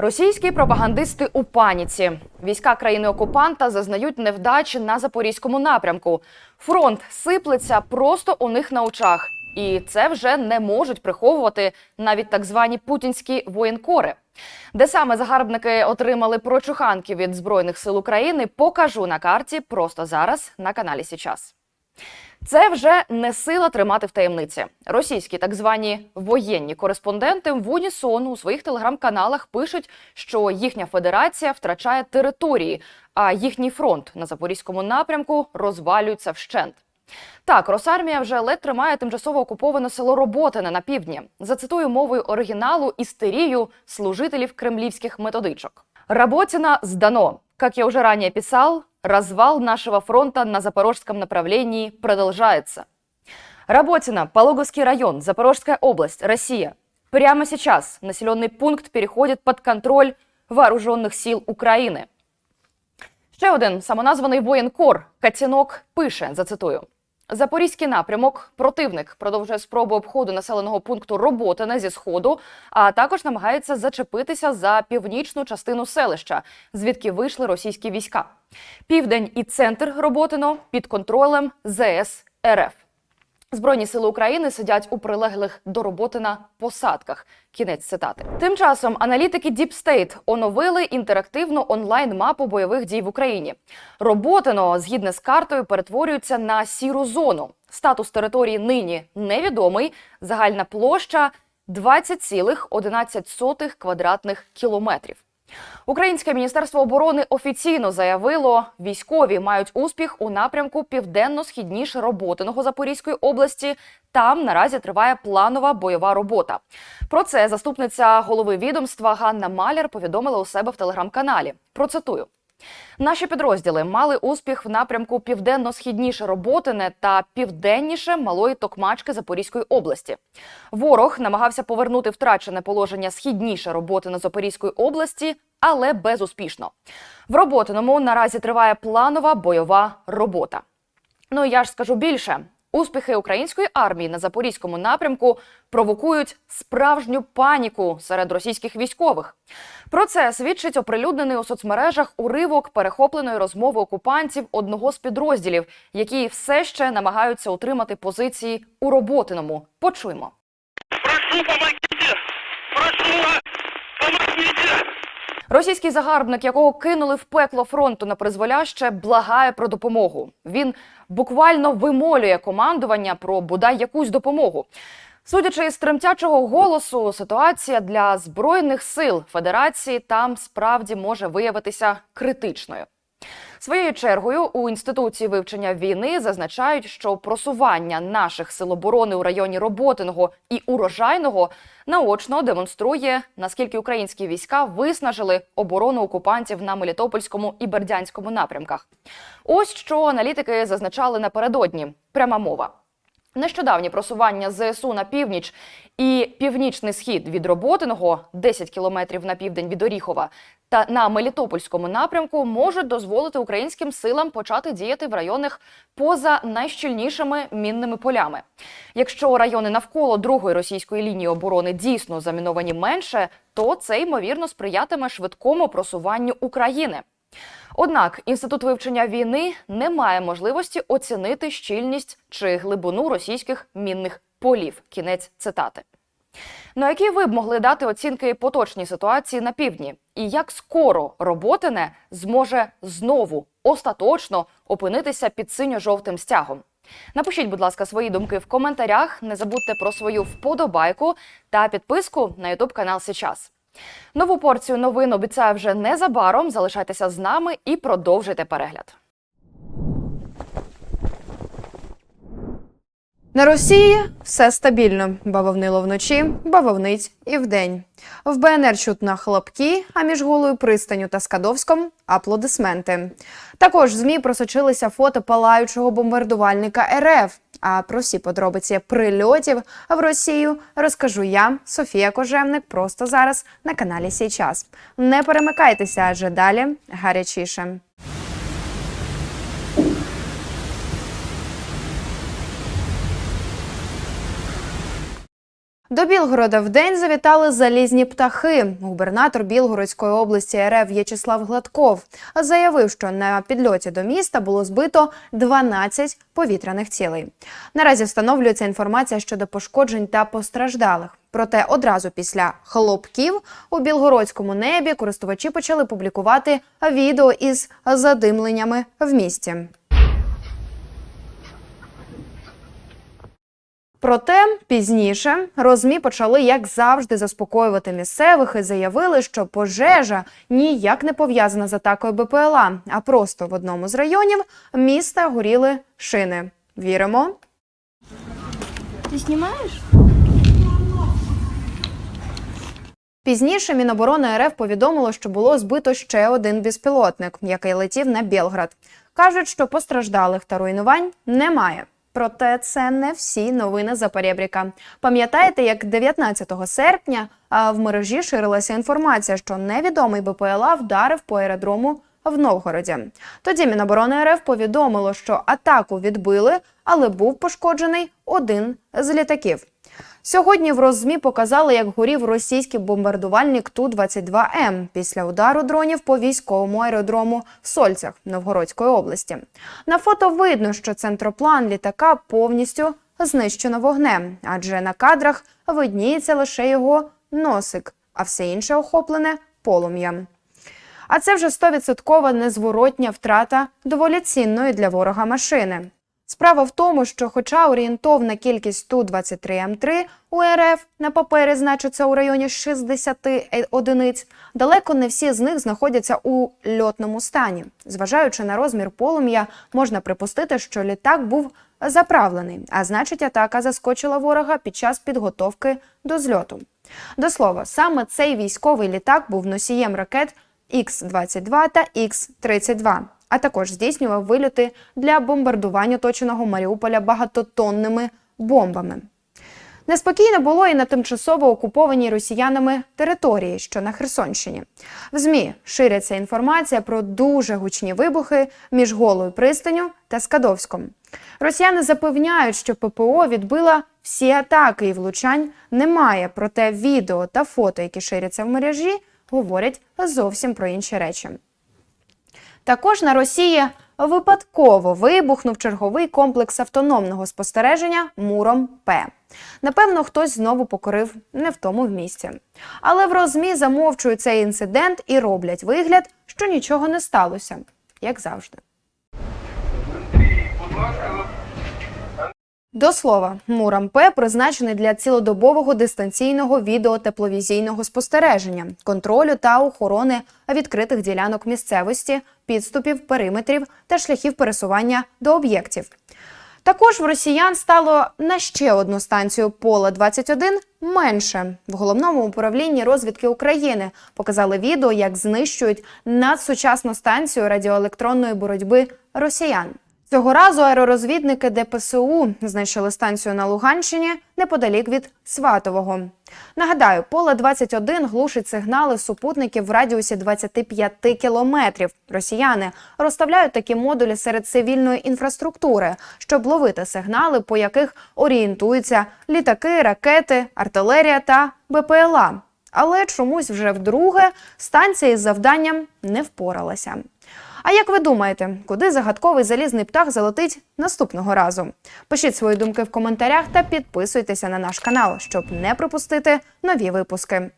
Російські пропагандисти у паніці. Війська країни-окупанта зазнають невдачі на запорізькому напрямку. Фронт сиплеться просто у них на очах, і це вже не можуть приховувати навіть так звані путінські воєнкори. Де саме загарбники отримали прочуханки від збройних сил України, покажу на карті просто зараз на каналі Січас. Це вже не сила тримати в таємниці. Російські так звані воєнні кореспонденти в унісон у своїх телеграм-каналах пишуть, що їхня федерація втрачає території, а їхній фронт на запорізькому напрямку розвалюється вщент. Так, Росармія вже ледь тримає тимчасово окуповане село Роботине на півдні. Зацитую мовою оригіналу істерію служителів кремлівських методичок. Работина сдано. Как я уже ранее писал, развал нашего фронта на запорожском направлении продолжается. Работина, Пологовский район, Запорожская область, Россия. Прямо сейчас населенный пункт переходит под контроль вооруженных сил України. Ще один самоназваний воєнкор Катінок пише, зацитую. Запорізький напрямок противник продовжує спробу обходу населеного пункту Роботине зі сходу, а також намагається зачепитися за північну частину селища, звідки вийшли російські війська. Південь і центр Роботино під контролем ЗС РФ. Збройні сили України сидять у прилеглих до роботи на посадках. Кінець цитати. Тим часом аналітики Deep State оновили інтерактивну онлайн-мапу бойових дій в Україні. Роботино, згідно з картою, перетворюється на сіру зону. Статус території нині невідомий. Загальна площа 20,11 квадратних кілометрів. Українське міністерство оборони офіційно заявило, військові мають успіх у напрямку південно-східніше Роботиного Запорізької області. Там наразі триває планова бойова робота. Про це заступниця голови відомства Ганна Маляр повідомила у себе в телеграм-каналі. Процитую. Наші підрозділи мали успіх в напрямку південно-східніше Роботине та південніше Малої Токмачки Запорізької області. Ворог намагався повернути втрачене положення східніше Роботине Запорізької області, але безуспішно. В Роботиному наразі триває планова бойова робота. Ну я ж скажу більше. Успіхи української армії на запорізькому напрямку провокують справжню паніку серед російських військових. Про це свідчить оприлюднений у соцмережах уривок перехопленої розмови окупантів одного з підрозділів, які все ще намагаються утримати позиції у роботиному. Почуємо. Прошу, помогите! Прошу, помогите! Російський загарбник, якого кинули в пекло фронту на призволяще, благає про допомогу. Він буквально вимолює командування про бодай якусь допомогу. Судячи із тремтячого голосу, ситуація для збройних сил Федерації там справді може виявитися критичною. Своєю чергою у інституції вивчення війни зазначають, що просування наших сил оборони у районі Роботиного і урожайного наочно демонструє, наскільки українські війська виснажили оборону окупантів на Мелітопольському і Бердянському напрямках. Ось що аналітики зазначали напередодні. Пряма мова. Нещодавні просування ЗСУ на північ і північний схід від Роботиного, 10 кілометрів на південь від Оріхова, та на Мелітопольському напрямку можуть дозволити українським силам почати діяти в районах поза найщільнішими мінними полями. Якщо райони навколо другої російської лінії оборони дійсно заміновані менше, то це ймовірно сприятиме швидкому просуванню України. Однак інститут вивчення війни не має можливості оцінити щільність чи глибину російських мінних полів. Кінець цитати. На які ви б могли дати оцінки поточній ситуації на півдні, і як скоро Роботине зможе знову остаточно опинитися під синьо-жовтим стягом? Напишіть, будь ласка, свої думки в коментарях. Не забудьте про свою вподобайку та підписку на Ютуб канал Сейчас. Нову порцію новин обіцяю вже незабаром. Залишайтеся з нами і продовжуйте перегляд. На Росії все стабільно. Бавовнило вночі, бавовниць і вдень. В БНР чутно хлопки, а між голою пристаню та Скадовськом аплодисменти. Також в ЗМІ просочилися фото палаючого бомбардувальника РФ. А про всі подробиці прильотів в Росію розкажу я, Софія Кожевник, просто зараз на каналі Сій час. Не перемикайтеся, адже далі гарячіше. До Білгорода вдень завітали залізні птахи. Губернатор Білгородської області РФ В'ячеслав Гладков заявив, що на підльоті до міста було збито 12 повітряних цілей. Наразі встановлюється інформація щодо пошкоджень та постраждалих. Проте одразу після хлопків у білгородському небі користувачі почали публікувати відео із задимленнями в місті. Проте пізніше розмі почали, як завжди, заспокоювати місцевих і заявили, що пожежа ніяк не пов'язана з атакою БПЛА, а просто в одному з районів міста горіли шини. Віримо. Ты снимаешь? Пізніше Міноборони РФ повідомило, що було збито ще один безпілотник, який летів на Білград. Кажуть, що постраждалих та руйнувань немає. Проте це не всі новини за перебріка. Пам'ятаєте, як 19 серпня в мережі ширилася інформація, що невідомий БПЛА вдарив по аеродрому в Новгороді. Тоді Міноборони РФ повідомило, що атаку відбили, але був пошкоджений один з літаків. Сьогодні в Роззмі показали, як горів російський бомбардувальник Ту-22М після удару дронів по військовому аеродрому в Сольцях Новгородської області. На фото видно, що центроплан літака повністю знищено вогнем, адже на кадрах видніється лише його носик, а все інше охоплене полум'ям. А це вже 100% незворотня втрата доволі цінної для ворога машини. Справа в тому, що, хоча орієнтовна кількість Ту-23М3 у РФ на папері значиться у районі 60 одиниць, далеко не всі з них знаходяться у льотному стані. Зважаючи на розмір полум'я, можна припустити, що літак був заправлений, а значить, атака заскочила ворога під час підготовки до зльоту. До слова, саме цей військовий літак був носієм ракет Х-22 та Х-32, а також здійснював вильоти для бомбардування оточеного Маріуполя багатотонними бомбами. Неспокійно було і на тимчасово окупованій росіянами території, що на Херсонщині. В ЗМІ ширяться інформація про дуже гучні вибухи між голою пристаню та Скадовськом. Росіяни запевняють, що ППО відбила всі атаки і влучань немає. Проте відео та фото, які ширяться в мережі, говорять зовсім про інші речі. Також на Росії випадково вибухнув черговий комплекс автономного спостереження Муром П. Напевно, хтось знову покорив не в тому місці. Але в розмі замовчують цей інцидент і роблять вигляд, що нічого не сталося, як завжди. До слова, Мурам П призначений для цілодобового дистанційного відеотепловізійного спостереження, контролю та охорони відкритих ділянок місцевості, підступів, периметрів та шляхів пересування до об'єктів. Також в росіян стало на ще одну станцію Пола 21 менше. В головному управлінні розвідки України показали відео, як знищують надсучасну станцію радіоелектронної боротьби росіян. Цього разу аеророзвідники ДПСУ знищили станцію на Луганщині неподалік від Сватового. Нагадаю, поле 21 глушить сигнали супутників в радіусі 25 кілометрів. Росіяни розставляють такі модулі серед цивільної інфраструктури, щоб ловити сигнали, по яких орієнтуються літаки, ракети, артилерія та БПЛА. Але чомусь вже вдруге станція із завданням не впоралася. А як ви думаєте, куди загадковий залізний птах залетить наступного разу? Пишіть свої думки в коментарях та підписуйтеся на наш канал, щоб не пропустити нові випуски.